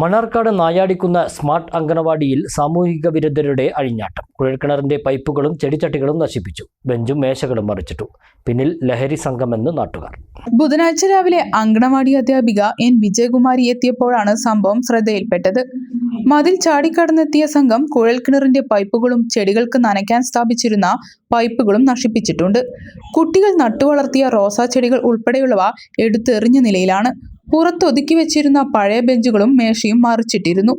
Mannarkkad നായാടിക്കുന്ന smart അങ്കണവാടിയിൽ സാമൂഹിക വിരുദ്ധരുടെ അഴിഞ്ഞാട്ടം. കുഴൽക്കിണറിന്റെ പൈപ്പുകളും ചെടിച്ചട്ടികളും നശിപ്പിച്ചു. ബെഞ്ചും മേശകളും മറിച്ചിട്ടു. പിന്നിൽ ലഹരി സംഘമെന്ന് നാട്ടുകാർ. ബുധനാഴ്ച രാവിലെ അങ്കണവാടി അധ്യാപിക എൻ. വിജയകുമാരി എത്തിയപ്പോഴാണ് സംഭവം ശ്രദ്ധയിൽപ്പെട്ടത്. മതിൽ ചാടിക്കടന്നെത്തിയ സംഘം കുഴൽക്കിണറിന്റെ പൈപ്പുകളും ചെടികൾക്ക് നനയ്ക്കാൻ സ്ഥാപിച്ചിരുന്ന പൈപ്പുകളും നശിപ്പിച്ചിട്ടുണ്ട്. കുട്ടികൾ നട്ടുവളർത്തിയ റോസാ ചെടികൾ ഉൾപ്പെടെയുള്ളവ എടുത്തെറിഞ്ഞ നിലയിലാണ്. പുറത്തൊതുക്കി വെച്ചിരുന്ന പഴയ ബെഞ്ചുകളും മേശയും മറിച്ചിട്ടിരുന്നു.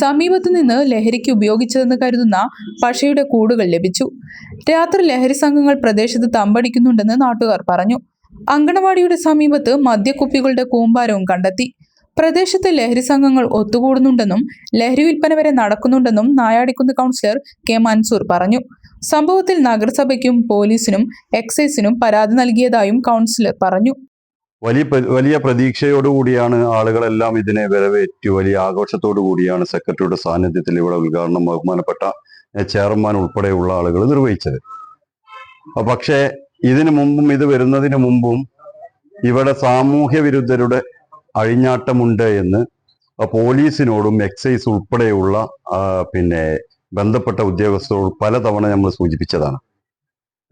സമീപത്തു നിന്ന് ലഹരിക്ക് ഉപയോഗിച്ചതെന്ന് കരുതുന്ന പശയുടെ കൂടുകൾ ലഭിച്ചു. രാത്രി ലഹരി സംഘങ്ങൾ പ്രദേശത്ത് തമ്പടിക്കുന്നുണ്ടെന്ന് നാട്ടുകാർ പറഞ്ഞു. അങ്കണവാടിയുടെ സമീപത്ത് മദ്യക്കുപ്പികളുടെ കൂമ്പാരവും കണ്ടെത്തി. പ്രദേശത്ത് ലഹരി സംഘങ്ങൾ ഒത്തുകൂടുന്നുണ്ടെന്നും ലഹരി വിൽപ്പന വരെ നടക്കുന്നുണ്ടെന്നും നായാടിക്കുന്ന് കൗൺസിലർ കെ. മൻസൂർ പറഞ്ഞു. സംഭവത്തിൽ നഗരസഭയ്ക്കും പോലീസിനും എക്സൈസിനും പരാതി നൽകിയതായും കൗൺസിലർ പറഞ്ഞു. വലിയ വലിയ പ്രതീക്ഷയോടുകൂടിയാണ് ആളുകളെല്ലാം ഇതിനെ വരവേറ്റു. വലിയ ആഘോഷത്തോടു കൂടിയാണ് സെക്രട്ടറിയുടെ സാന്നിധ്യത്തിൽ ഇവിടെ ഉദ്ഘാടനം ബഹുമാനപ്പെട്ട ചെയർമാൻ ഉൾപ്പെടെയുള്ള ആളുകൾ നിർവഹിച്ചത്. പക്ഷേ ഇതിനു മുമ്പും ഇത് വരുന്നതിന് മുമ്പും ഇവിടെ സാമൂഹ്യ വിരുദ്ധരുടെ അഴിഞ്ഞാട്ടമുണ്ട് എന്ന് പോലീസിനോടും എക്സൈസ് ഉൾപ്പെടെയുള്ള പിന്നെ ബന്ധപ്പെട്ട ഉദ്യോഗസ്ഥരോട് പലതവണ നമ്മൾ സൂചിപ്പിച്ചതാണ്.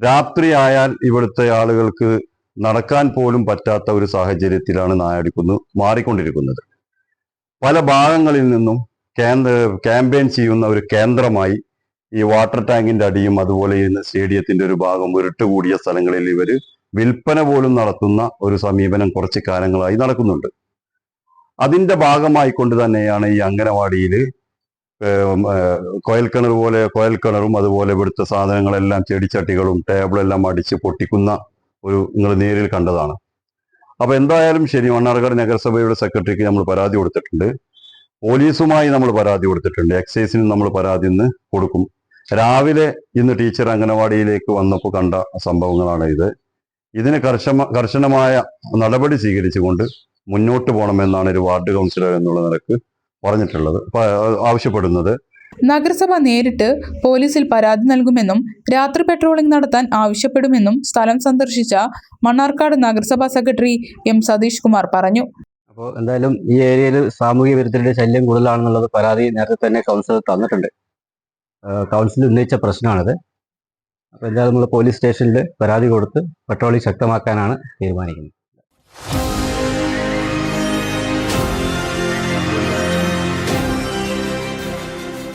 രാത്രി ആയാൽ ഇവിടുത്തെ ആളുകൾക്ക് നടക്കാൻ പോലും പറ്റാത്ത ഒരു സാഹചര്യത്തിലാണ് നായടിക്കുന്നു മാറിക്കൊണ്ടിരിക്കുന്നത്. പല ഭാഗങ്ങളിൽ നിന്നും കേന്ദ്ര ക്യാമ്പയിൻ ചെയ്യുന്ന ഒരു കേന്ദ്രമായി ഈ വാട്ടർ ടാങ്കിന്റെ അടിയും അതുപോലെ ഇന്ന് സ്റ്റേഡിയത്തിന്റെ ഒരു ഭാഗം ഉരുട്ടുകൂടിയ സ്ഥലങ്ങളിൽ ഇവർ വിൽപ്പന പോലും നടത്തുന്ന ഒരു സമീപനം കുറച്ച് കാലങ്ങളായി നടക്കുന്നുണ്ട്. അതിന്റെ ഭാഗമായിക്കൊണ്ട് തന്നെയാണ് ഈ അംഗനവാടിയിൽ കോയൽക്കിണർ പോലെ കോയൽക്കിണറും അതുപോലെ ഇവിടുത്തെ സാധനങ്ങളെല്ലാം ചെടിച്ചട്ടികളും ടേബിളെല്ലാം അടിച്ച് പൊട്ടിക്കുന്ന ഒരു നിങ്ങൾ നേരിൽ കണ്ടതാണ്. അപ്പൊ എന്തായാലും ശരി മണ്ണാർക്കാട് നഗരസഭയുടെ സെക്രട്ടറിക്ക് നമ്മൾ പരാതി കൊടുത്തിട്ടുണ്ട്. പോലീസുമായി നമ്മൾ പരാതി കൊടുത്തിട്ടുണ്ട്. എക്സൈസിന് നമ്മൾ പരാതി ഇന്ന് കൊടുക്കും. രാവിലെ ഇന്ന് ടീച്ചർ അംഗനവാടിയിലേക്ക് വന്നപ്പോൾ കണ്ട സംഭവങ്ങളാണ് ഇത്. ഇതിന് കർശന കർശനമായ നടപടി സ്വീകരിച്ചുകൊണ്ട് മുന്നോട്ട് പോകണമെന്നാണ് ഒരു വാർഡ് കൗൺസിലർ എന്നുള്ള നിലയ്ക്ക് പറഞ്ഞിട്ടുള്ളത്. ആവശ്യപ്പെടുന്നത്. നഗരസഭ നേരിട്ട് പോലീസിൽ പരാതി നൽകുമെന്നും രാത്രി പെട്രോളിംഗ് നടത്താൻ ആവശ്യപ്പെടുമെന്നും സ്ഥലം സന്ദർശിച്ച മണ്ണാർക്കാട് നഗരസഭാ സെക്രട്ടറി എം സതീഷ് കുമാർ പറഞ്ഞു. അപ്പോൾ എന്തായാലും ഈ ഏരിയയിൽ സാമൂഹിക വിരുദ്ധരുടെ ശല്യം കൂടുതലാണെന്നുള്ളത് പരാതി നേരത്തെ തന്നെ കൗൺസിലർ തന്നിട്ടുണ്ട്. കൗൺസിൽ ഉന്നയിച്ച പ്രശ്നമാണിത്. അപ്പോൾ എന്തായാലും നമ്മൾ പോലീസ് സ്റ്റേഷനിൽ പരാതി കൊടുത്ത് പെട്രോളിംഗ് ശക്തമാക്കാനാണ് തീരുമാനിക്കുന്നത്.